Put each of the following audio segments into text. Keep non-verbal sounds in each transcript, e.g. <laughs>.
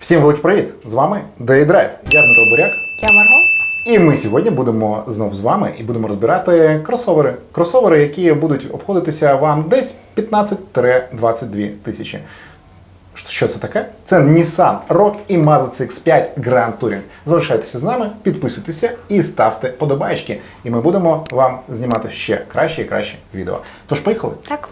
Всім великий привіт! З вами Day Drive. Я Дмитро Буряк. Я Марго. І ми сьогодні будемо знов з вами і будемо розбирати кросовери. Кросовери, які будуть обходитися вам десь 15-22 тисячі. Що це таке? Це Nissan Rogue і Mazda CX-5 Grand Touring. Залишайтеся з нами, підписуйтеся і ставте подобаєчки. І ми будемо вам знімати ще краще і краще відео. Тож поїхали! Так.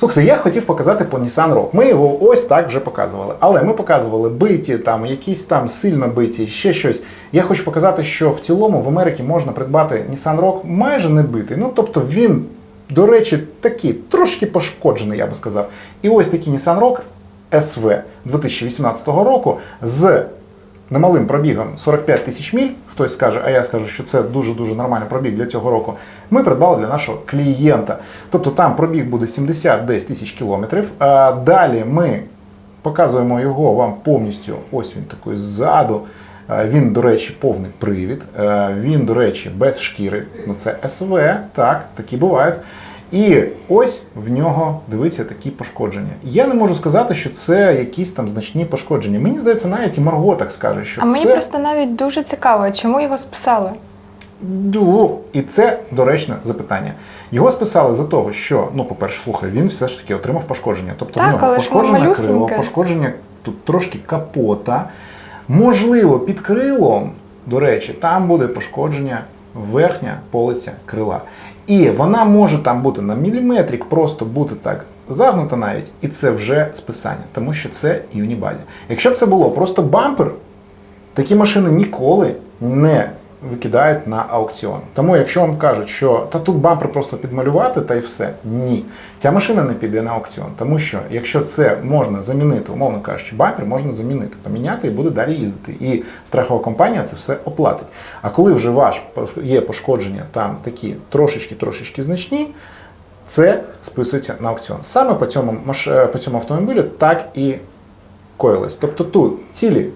Слухайте, я хотів показати по Nissan Rogue. Ми його ось так вже показували. Але ми показували биті, там якісь там сильно биті, ще щось. Я хочу показати, що в цілому в Америці можна придбати Nissan Rogue майже не битий. Ну тобто він, до речі, такий трошки пошкоджений, я би сказав. І ось такий Nissan Rogue SV 2018 року з немалим пробігом 45 тисяч міль. Хтось скаже, а я скажу, що це дуже-дуже нормальний пробіг для цього року. Ми придбали для нашого клієнта. Тобто там пробіг буде 70 десь тисяч кілометрів. А далі ми показуємо його вам повністю. Ось він такий ззаду. Він, до речі, повний привід. Він, до речі, без шкіри. Ну це СВ, так, такі бувають. І ось в нього дивіться такі пошкодження. Я не можу сказати, що це якісь там значні пошкодження. Мені здається, навіть і Марго так скаже, що А це мені просто навіть дуже цікаво, чому його списали. Ду. І це доречне запитання. Його списали за того, що, ну, по-перше, слухай, він все ж таки отримав пошкодження. Тобто Так, в нього пошкоджене крило, пошкодження тут трошки капота. Можливо, під крилом, до речі, там буде пошкодження верхня полиця крила. І вона може там бути на міліметрик, просто бути так загнута навіть, і це вже списання, тому що це юнібаді. Якщо б це було просто бампер, такі машини ніколи не викидають на аукціон. Тому, якщо вам кажуть, що та тут бампер просто підмалювати та й все, ні. Ця машина не піде на аукціон. Тому що якщо це можна замінити, умовно кажучи, бампер можна замінити, поміняти і буде далі їздити. І страхова компанія це все оплатить. А коли вже ваш є пошкодження там такі трошечки-трошечки значні, це списується на аукціон. Саме по цьому, по цьому автомобілю так і коїлось. Тобто тут цілі,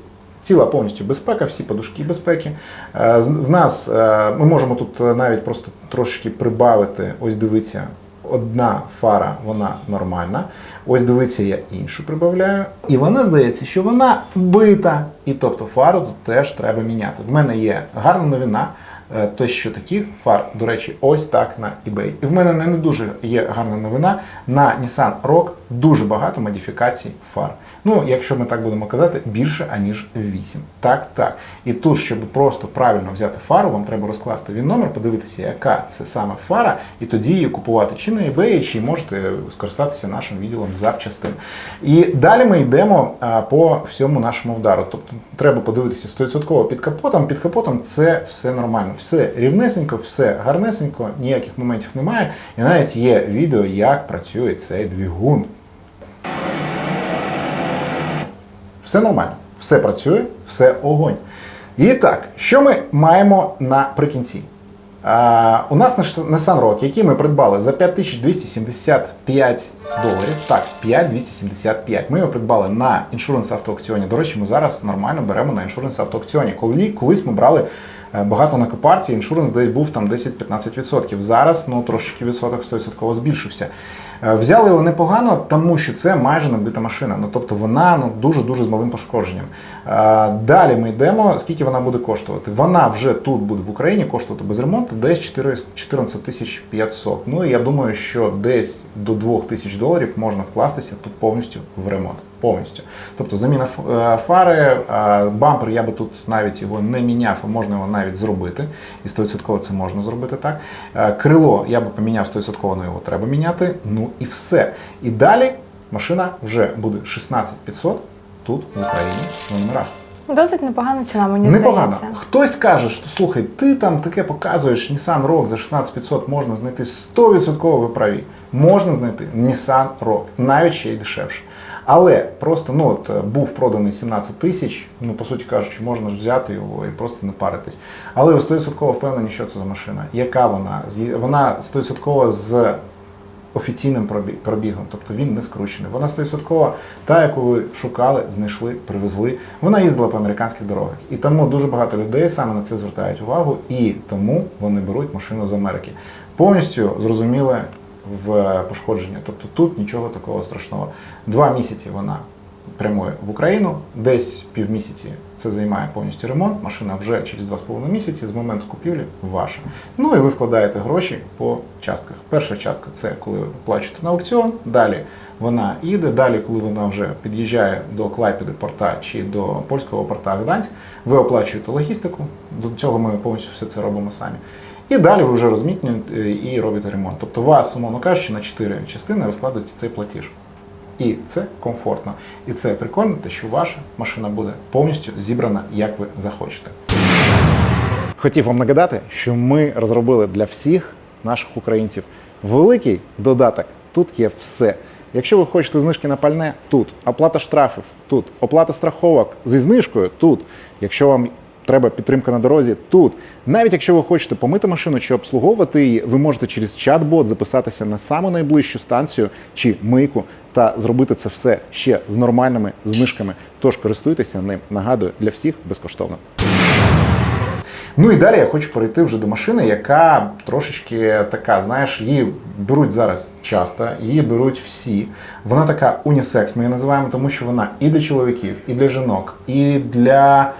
ціла повністю безпека, всі подушки безпеки. Е, В нас е, ми можемо тут е, навіть просто трошки прибавити. Ось дивіться, одна фара, вона нормальна. Ось дивіться, я іншу прибавляю. І вона здається, що вона бита. І тобто фару тут теж треба міняти. В мене є гарна новина. Е, То що таких фар, до речі, ось так на eBay. І в мене не, не дуже є гарна новина. На Nissan Rogue дуже багато модифікацій фар. Ну, якщо ми так будемо казати, більше аніж 8. Так, так. І тут, щоб просто правильно взяти фару, вам треба розкласти він номер, подивитися, яка це саме фара, і тоді її купувати чи на eBay, чи можете скористатися нашим відділом запчастин. І далі ми йдемо по всьому нашому удару. Тобто треба подивитися 100% під капотом. Під капотом це все нормально, все рівнесенько, все гарнесенько, ніяких моментів немає. І навіть є відео, як працює цей двигун. Все нормально, все працює, все огонь. І так, що ми маємо наприкінці? А, у нас Nissan Rogue, який ми придбали за 5275 доларів. Так, 5275. Ми його придбали на іншуренс автоаукціоні. До речі, ми зараз нормально беремо на іншуренс автоаукціоні. Коли колись ми брали багато на копартії, іншуренс десь був там 10-15%. Зараз ну трошечки відсоток 100% збільшився. Е, Взяли його непогано, тому що це майже набита машина. Ну тобто вона ну дуже дуже з малим пошкодженням. Е, Далі ми йдемо. Скільки вона буде коштувати? Вона вже тут буде в Україні коштувати без ремонту десь 14 тисяч 500. Ну і я думаю, що десь до 2 тисяч доларів можна вкластися тут повністю в ремонт. Повністю. Тобто заміна е, фари, е, бампер, я би тут навіть його не міняв, а можна його навіть зробити. І 100% це можна зробити так. Е, Крило я би поміняв 100%, але його треба міняти. Ну і все. І далі машина вже буде 16500 тут в Україні на номерах. Досить непогана ціна, мені Непогано. здається. Хтось каже, що слухай, ти там таке показуєш Nissan Rogue за 16500 можна знайти 100% ви праві. Можна знайти Nissan Rogue, навіть ще й дешевше. Але просто ну от е, був проданий 17 тисяч. Ну по суті кажучи, можна ж взяти його і просто не паритись. Але ви 100% впевнені, що це за машина, яка вона? Вона 100% з офіційним пробігом, тобто він не скручений. Вона 100% та, яку ви шукали, знайшли, привезли. Вона їздила по американських дорогах. І тому дуже багато людей саме на це звертають увагу, і тому вони беруть машину з Америки. Повністю зрозуміле в пошкодження. Тобто тут нічого такого страшного. Два місяці вона прямує в Україну, десь півмісяці це займає повністю ремонт. Машина вже через 2,5 місяці з моменту купівлі ваша. Ну і ви вкладаєте гроші по частках. Перша частка це коли ви плачете на аукціон. Далі вона їде. Далі, коли вона вже під'їжджає до Клайпеди порта чи до польського порта Гданськ, ви оплачуєте логістику. До цього ми повністю все це робимо самі. І далі ви вже розмітнюєте і робите ремонт. Тобто у вас, умовно кажучи, на 4 частини розкладається цей платіж. І це комфортно. І це прикольно, те, що ваша машина буде повністю зібрана, як ви захочете. Хотів вам нагадати, що ми розробили для всіх наших українців великий додаток. Тут є все. Якщо ви хочете знижки на пальне, тут оплата штрафів, тут оплата страховок зі знижкою, тут. Якщо вам треба підтримка на дорозі, тут. Навіть якщо ви хочете помити машину чи обслуговувати її, ви можете через чат-бот записатися на саму найближчу станцію чи мийку та зробити це все ще з нормальними знижками. Тож користуйтеся ним. Нагадую, для всіх безкоштовно. Ну і далі я хочу перейти вже до машини, яка трошечки така, знаєш, її беруть зараз часто, її беруть всі. Вона така унісекс, ми її називаємо, тому що вона і для чоловіків, і для жінок, і для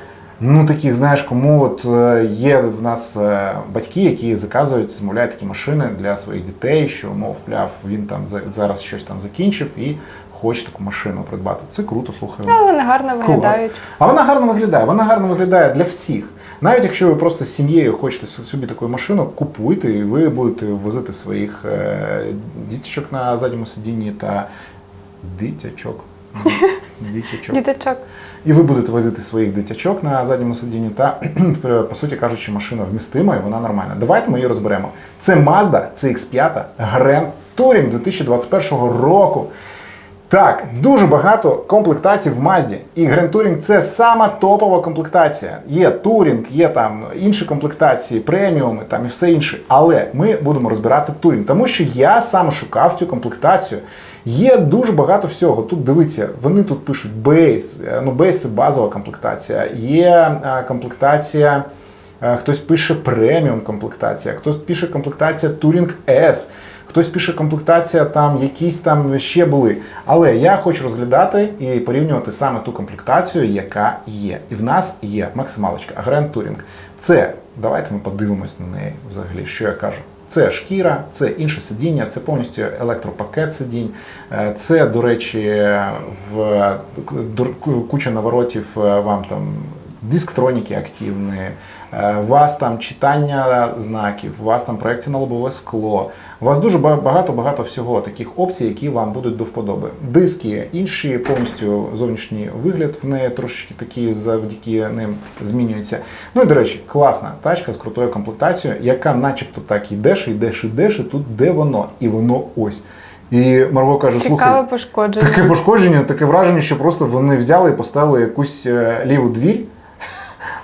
ну таких, знаєш, кому от е, є в нас е, батьки, які заказують, замовляють такі машини для своїх дітей, що мовляв, він там за- зараз щось там закінчив і хоче таку машину придбати. Це круто, слухай. Але вони гарно Клас. А вона гарно виглядає. Вона гарно виглядає для всіх. Навіть якщо ви просто з сім'єю хочете собі таку машину, купуйте, і ви будете возити своїх е, діточок на задньому сидінні та дитячок. <laughs> Дітячок. Діточок. І ви будете возити своїх дитячок на задньому сидінні, та <clears throat> по суті кажучи, машина вмістима і вона нормальна. Давайте ми її розберемо. Це Mazda CX5 Grand Touring 2021 року. Так, дуже багато комплектацій в Mazda. І Touring це сама топова комплектація. Є Touring, є там інші комплектації, преміуми там і все інше. Але ми будемо розбирати Touring, тому що я саме шукав цю комплектацію. Є дуже багато всього. Тут дивіться, вони тут пишуть. Е, Ну, Base це базова комплектація. Є е, комплектація. Е, Хтось пише преміум комплектація, хтось пише комплектація Touring S, хтось пише комплектація там якісь там ще були. Але я хочу розглядати і порівнювати саме ту комплектацію, яка є. І в нас є максималочка Grand Touring. Це давайте ми подивимось на неї взагалі, що я кажу. Це шкіра, це інше сидіння, це повністю електропакет сидінь. Е, Це, до речі, в куча наворотів е, вам там дисктроніки активні, е, у вас там читання знаків, у вас там проекція на лобове скло. У вас дуже багато-багато всього таких опцій, які вам будуть до вподоби. Диски інші, повністю зовнішній вигляд в неї трошечки такий завдяки ним змінюється. Ну і до речі, класна тачка з крутою комплектацією, яка начебто так йдеш, йдеш, йдеш, і тут де воно? І воно ось. І Марго каже: слухай. Цікаве пошкодження. Таке пошкодження, таке враження, що просто вони взяли і поставили якусь е, ліву двір,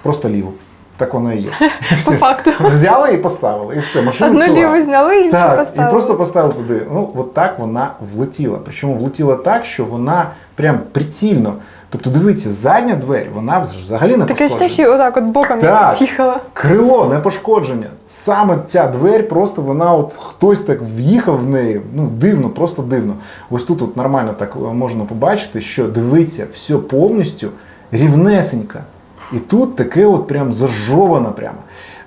просто ліву. Так воно і є. <laughs> По факту. Взяли і поставили, і все, машина Одну ціла. ліву зняли і Так, поставили. і просто поставили туди. Ну, от так вона влетіла. Причому влетіла так, що вона прям прицільно. Тобто, дивіться, задня двері, вона взагалі не Таке пошкоджена. ще отак от боком Так. з'їхала. Крило не пошкодження. Саме ця двері, просто вона от хтось так в'їхав в неї. Ну дивно, просто дивно. Ось тут от нормально так е, можна побачити, що дивиться все повністю рівнесенько. І тут таке от прям зажовано прямо.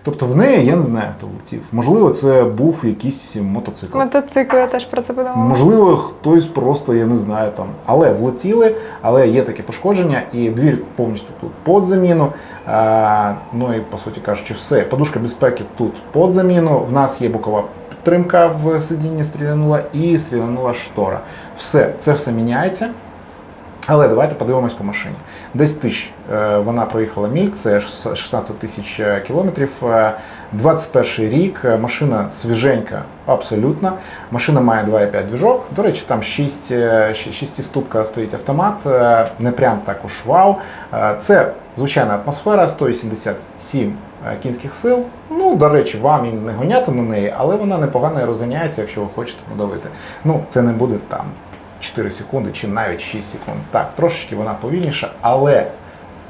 Тобто в неї я не знаю, хто влетів. Можливо, це був якийсь мотоцикл. Мотоцикл, я теж про це подумала. Можливо, хтось просто, я не знаю там, але влетіли, але є таке пошкодження, і двір повністю тут під заміну. А, ну і по суті кажучи, все. Подушка безпеки тут під заміну. В нас є бокова підтримка в сидінні стрілянула і стрілянула штора. Все, це все міняється. Але давайте подивимось по машині. Десь тисяч е, вона проїхала міль, це 16 тисяч е, кілометрів. Е, 21 рік, е, машина свіженька абсолютно. Машина має 2,5 двіжок. До речі, там 6, 6 ступка стоїть автомат, не прям також вау. Це звичайна атмосфера, 187 е, кінських сил. Ну, до речі, вам і не гоняти на неї, але вона непогано розганяється, якщо ви хочете надавити. Ну, це не буде там 4 секунди чи навіть 6 секунд. Так, трошечки вона повільніша, але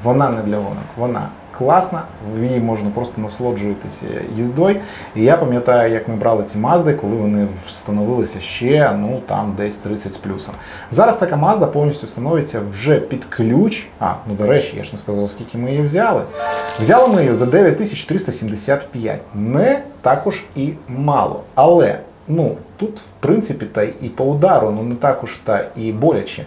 вона не для гонок, вона класна, в її можна просто насолоджуватися їздою. І я пам'ятаю, як ми брали ці мазди, коли вони встановилися ще ну там десь 30 з плюсом. Зараз така мазда повністю становиться вже під ключ. А, ну до речі, я ж не сказав, скільки ми її взяли. Взяли ми її за 9375. Не також і мало. Але ну тут, в принципі, та і по удару, ну не також та і боляче.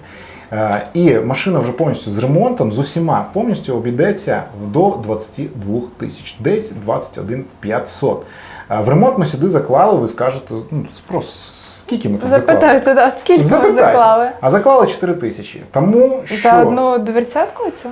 Е, І машина вже повністю з ремонтом, з усіма повністю обійдеться в до 22 тисяч, десь 21 500. Е, В ремонт ми сюди заклали, ви скажете, ну просто скільки ми тут заклали? Запитайте, да, скільки Запитайте. заклали? А заклали 4 тисячі. Тому що За одну дверцятку цю?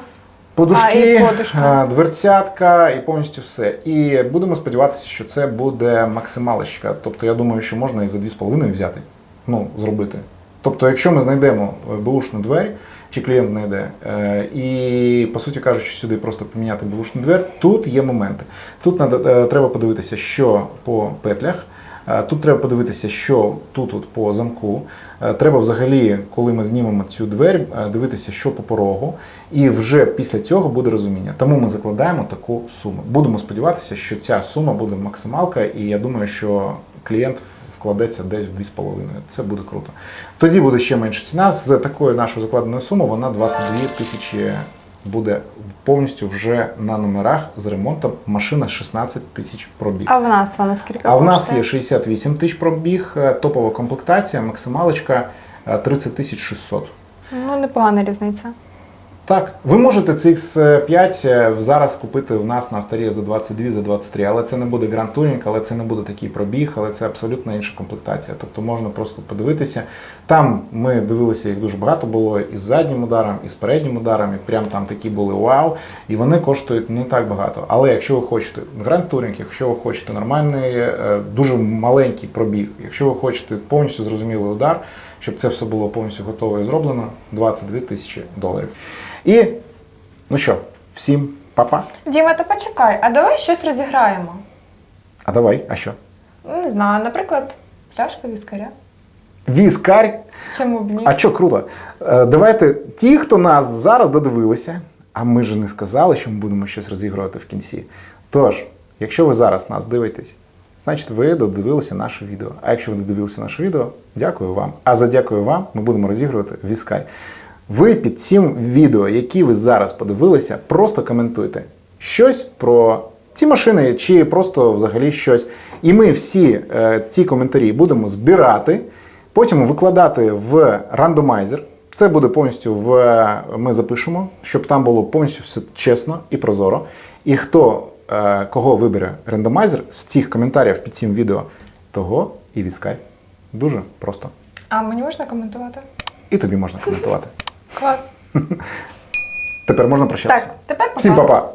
Подушки, А, подушка. дверцятка і повністю все. І будемо сподіватися, що це буде максималочка. Тобто я думаю, що можна і за 2,5 взяти, ну, зробити. Тобто, якщо ми знайдемо е, бушну двері, чи клієнт знайде, е, і, по суті кажучи, сюди просто поміняти бушну двері, тут є моменти. Тут е, треба подивитися, що по петлях. Е, Тут треба подивитися, що тут от по замку. Е, Треба взагалі, коли ми знімемо цю двері, е, дивитися, що по порогу, і вже після цього буде розуміння. Тому ми закладаємо таку суму. Будемо сподіватися, що ця сума буде максималка, і я думаю, що клієнт вкладеться десь в 2,5. Це буде круто. Тоді буде ще менша ціна. З такою нашою закладеною сумою вона 22 тисячі буде повністю вже на номерах з ремонтом. Машина 16 тисяч пробіг. А в нас вона скільки А в нас є 68 тисяч пробіг, е, топова комплектація, максималочка е, 30 тисяч 600. Ну, непогана різниця. Так, ви можете CX5 е, зараз купити в нас на авторі за 22, за 23, але це не буде Touring, але це не буде такий пробіг, але це абсолютно інша комплектація. Тобто можна просто подивитися. Там ми дивилися, їх дуже багато було і з заднім ударом, і з переднім ударом, і прям там такі були вау. І вони коштують не так багато. Але якщо ви хочете Touring, якщо ви хочете нормальний, е, дуже маленький пробіг, якщо ви хочете повністю зрозумілий удар, щоб це все було повністю готово і зроблено, 22 тисячі доларів. І ну що, всім па-па. Діма, та почекай, а давай щось розіграємо. А давай, а що? Не знаю, наприклад, пляшка віскаря. Віскарь. Чому б ні? А що круто? Е, Давайте ті, хто нас зараз додивилися, а ми ж не сказали, що ми будемо щось розігрувати в кінці. Тож, якщо ви зараз нас дивитесь, значить ви додивилися наше відео. А якщо ви додивилися наше відео, дякую вам. А за дякую вам ми будемо розігрувати віскарь. Ви під цим відео, які ви зараз подивилися, просто коментуйте щось про ці машини чи просто взагалі щось. І ми всі е, ці коментарі будемо збирати, потім викладати в рандомайзер. Це буде повністю в ми запишемо, щоб там було повністю все чесно і прозоро. І хто кого вибере рандомайзер з тих коментарів під цим відео, того і віскай. Дуже просто. А мені можна коментувати? І тобі можна коментувати. Клас. Тепер можна прощатися. Так, тепер Всім па-па. па-па!